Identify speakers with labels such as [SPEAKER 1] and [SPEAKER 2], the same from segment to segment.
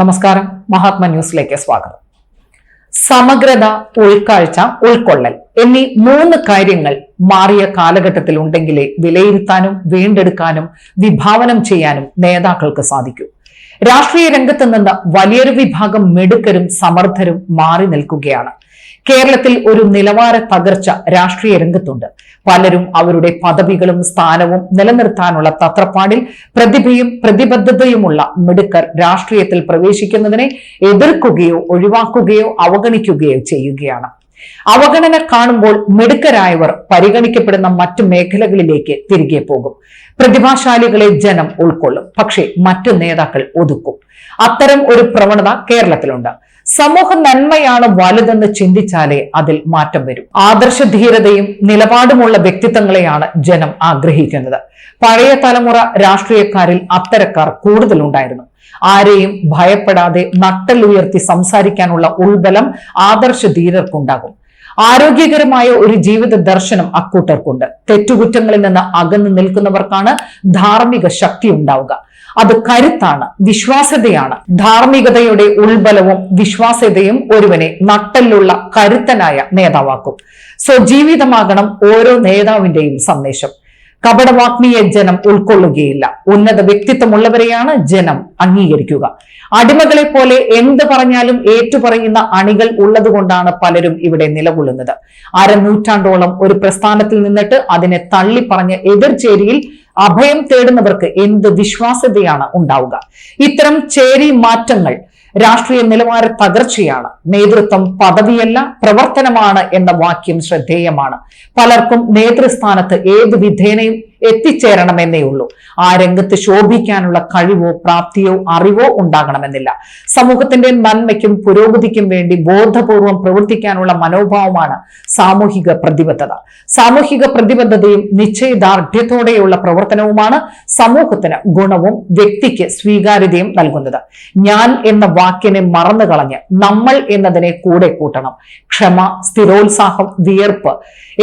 [SPEAKER 1] നമസ്കാരം. മഹാത്മ ന്യൂസിലേക്ക് സ്വാഗതം. സമഗ്രത ഉൾക്കാഴ്ച ഉൾക്കൊള്ളൽ എന്നീ മൂന്ന് കാര്യങ്ങൾ മാറിയ കാലഘട്ടത്തിൽ ഉണ്ടെങ്കിലേ വിലയിരുത്താനും വീണ്ടെടുക്കാനും വിഭാവനം ചെയ്യാനും നേതാക്കൾക്ക് സാധിക്കൂ. രാഷ്ട്രീയ രംഗത്ത് നിന്ന് വലിയൊരു വിഭാഗം മെടുക്കരും സമർത്ഥരും മാറി നിൽക്കുകയാണ്. കേരളത്തിൽ ഒരു നിലവാര തകർച്ച രാഷ്ട്രീയ രംഗത്തുണ്ട്. പലരും അവരുടെ പദവികളും സ്ഥാനവും നിലനിർത്താനുള്ള തത്രപ്പാടിൽ പ്രതിഭയും പ്രതിബദ്ധതയുമുള്ള മിടുക്കർ രാഷ്ട്രീയത്തിൽ പ്രവേശിക്കുന്നതിനെ എതിർക്കുകയോ ഒഴിവാക്കുകയോ അവഗണിക്കുകയോ ചെയ്യുകയാണ്. അവഗണന കാണുമ്പോൾ മിടുക്കരായവർ പരിഗണിക്കപ്പെടുന്ന മറ്റു മേഖലകളിലേക്ക് തിരികെ പോകും. പ്രതിഭാശാലികളെ ജനം ഉൾക്കൊള്ളും. പക്ഷേ മറ്റു നേതാക്കൾ ഒതുക്കും. അത്തരം ഒരു പ്രവണത കേരളത്തിലുണ്ട്. സമൂഹ നന്മയാണ് വലുതെന്ന് ചിന്തിച്ചാലേ അതിൽ മാറ്റം വരും. ആദർശധീരതയും നിലപാടുമുള്ള വ്യക്തിത്വങ്ങളെയാണ് ജനം ആഗ്രഹിക്കുന്നത്. പഴയ തലമുറ രാഷ്ട്രീയക്കാരിൽ അത്തരക്കാർ കൂടുതലുണ്ടായിരുന്നു. ആരെയും ഭയപ്പെടാതെ നട്ടലുയർത്തി സംസാരിക്കാനുള്ള ഉൾബലം ആദർശ ധീരർക്കുണ്ടാകും ആരോഗ്യകരമായ ഒരു ജീവിത ദർശനം അക്കൂട്ടർക്കുണ്ട്. തെറ്റുകുറ്റങ്ങളിൽ നിന്ന് അകന്നു നിൽക്കുന്നവർക്കാണ് ധാർമ്മിക ശക്തി ഉണ്ടാവുക. അത് കരുത്താണ് വിശ്വാസ്യതയാണ്. ധാർമ്മികതയുടെ ഉൾബലവും വിശ്വാസ്യതയും ഒരുവനെ നട്ടലുള്ള കരുത്തനായ നേതാവാക്കും. സ്വജീവിതമാകണം ഓരോ നേതാവിന്റെയും സന്ദേശം. കപടവാഗ്മിയെ ജനം ഉൾക്കൊള്ളുകയില്ല. ഉന്നത വ്യക്തിത്വമുള്ളവരെയാണ് ജനം അംഗീകരിക്കുക. അടിമകളെ പോലെ എന്ത് പറഞ്ഞാലും ഏറ്റുപറയുന്ന അണികൾ ഉള്ളതുകൊണ്ടാണ് പലരും ഇവിടെ നിലകൊള്ളുന്നത്. അരനൂറ്റാണ്ടോളം ഒരു പ്രസ്ഥാനത്തിൽ നിന്നിട്ട് അതിനെ തള്ളി പറഞ്ഞ എതിർചേരിയിൽ അഭയം തേടുന്നവർക്ക് എന്ത് വിശ്വാസ്യതയാണ് ഉണ്ടാവുക. ഇത്തരം ചേരി മാറ്റങ്ങൾ രാഷ്ട്രീയ നിലവാര തകർച്ചയാണ്. നേതൃത്വം പദവിയല്ല പ്രവർത്തനമാണ് എന്ന വാക്യം ശ്രദ്ധേയമാണ്. പലർക്കും നേതൃസ്ഥാനത്ത് ഏത് വിധേനയും എത്തിച്ചേരണമെന്നേ ഉള്ളൂ ആ രംഗത്ത് ശോഭിക്കാനുള്ള കഴിവോ പ്രാപ്തിയോ അറിവോ ഉണ്ടാകണമെന്നില്ല. സമൂഹത്തിന്റെ നന്മയ്ക്കും പുരോഗതിക്കും വേണ്ടി ബോധപൂർവം പ്രവർത്തിക്കാനുള്ള മനോഭാവമാണ് സാമൂഹിക പ്രതിബദ്ധത. സാമൂഹിക പ്രതിബദ്ധതയും നിശ്ചയദാർഢ്യത്തോടെയുള്ള പ്രവർത്തനവുമാണ് സമൂഹത്തിന് ഗുണവും വ്യക്തിക്ക് സ്വീകാര്യതയും നൽകുന്നത്. ഞാൻ എന്ന വാക്കിനെ മറന്നു കളഞ്ഞ് നമ്മൾ എന്നതിനെ കൂടെ കൂട്ടണം. ക്ഷമ സ്ഥിരോത്സാഹം വിയർപ്പ്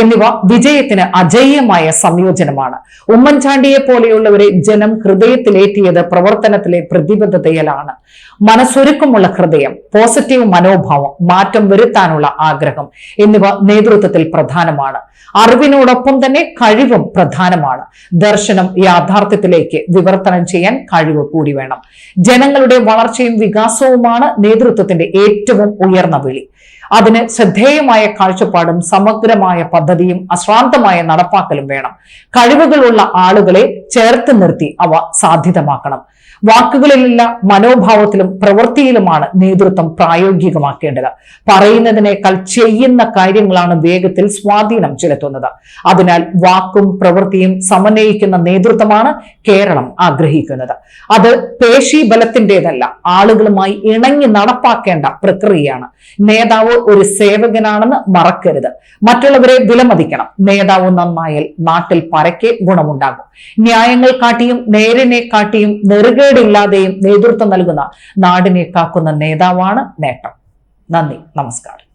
[SPEAKER 1] എന്നിവ വിജയത്തിന് അജയ്യമായ സംയോജനമാണ്. ഉമ്മൻചാണ്ടിയെ പോലെയുള്ളവരെ ജനം ഹൃദയത്തിലേറ്റിയത് പ്രവർത്തനത്തിലെ പ്രതിബദ്ധതയിലാണ്. മനസ്സൊരുക്കമുള്ള ഹൃദയം പോസിറ്റീവ് മനോഭാവം മാറ്റം വരുത്താനുള്ള ആഗ്രഹം എന്നിവ നേതൃത്വത്തിൽ പ്രധാനമാണ്. അറിവിനോടൊപ്പം തന്നെ കഴിവും പ്രധാനമാണ്. ദർശനം യാഥാർത്ഥ്യത്തിലേക്ക് വിവർത്തനം ചെയ്യാൻ കഴിവ് കൂടി വേണം. ജനങ്ങളുടെ വളർച്ചയും വികാസവുമാണ് നേതൃത്വത്തിന്റെ ഏറ്റവും ഉയർന്ന വിളി. അതിന് ശ്രദ്ധേയമായ കാഴ്ചപ്പാടും സമഗ്രമായ പദ്ധതിയും അശ്രാന്തമായ നടപ്പാക്കലും വേണം. കഴിവുകളുള്ള ആളുകളെ ചേർത്ത് നിർത്തി അവ സാധ്യതമാക്കണം. വാക്കുകളിലുള്ള മനോഭാവത്തിലും പ്രവൃത്തിയിലുമാണ് നേതൃത്വം പ്രായോഗികമാക്കേണ്ടത്. പറയുന്നതിനേക്കാൾ ചെയ്യുന്ന കാര്യങ്ങളാണ് വേഗത്തിൽ സ്വാധീനം ചെലുത്തുന്നത്. അതിനാൽ വാക്കും പ്രവൃത്തിയും സമന്വയിക്കുന്ന നേതൃത്വമാണ് കേരളം ആഗ്രഹിക്കുന്നത്. അത് പേശി ബലത്തിന്റെതല്ല. ആളുകളുമായി ഇണങ്ങി നടപ്പാക്കേണ്ട പ്രക്രിയയാണ്. നേതാവ് ഒരു സേവകനാണെന്ന് മറക്കരുത്. മറ്റുള്ളവരെ വിലമതിക്കണം. നേതാവ് നന്നായാൽ നാട്ടിൽ പരക്കെ ഗുണമുണ്ടാകും. ന്യായങ്ങൾ കാട്ടിയും നേരിനെ കാട്ടിയും നെറുകേടില്ലാതെയും നേതൃത്വം നൽകുന്ന നാടിനെ കാക്കുന്ന നേതാവാണ് നേട്ടം. നന്ദി. നമസ്കാരം.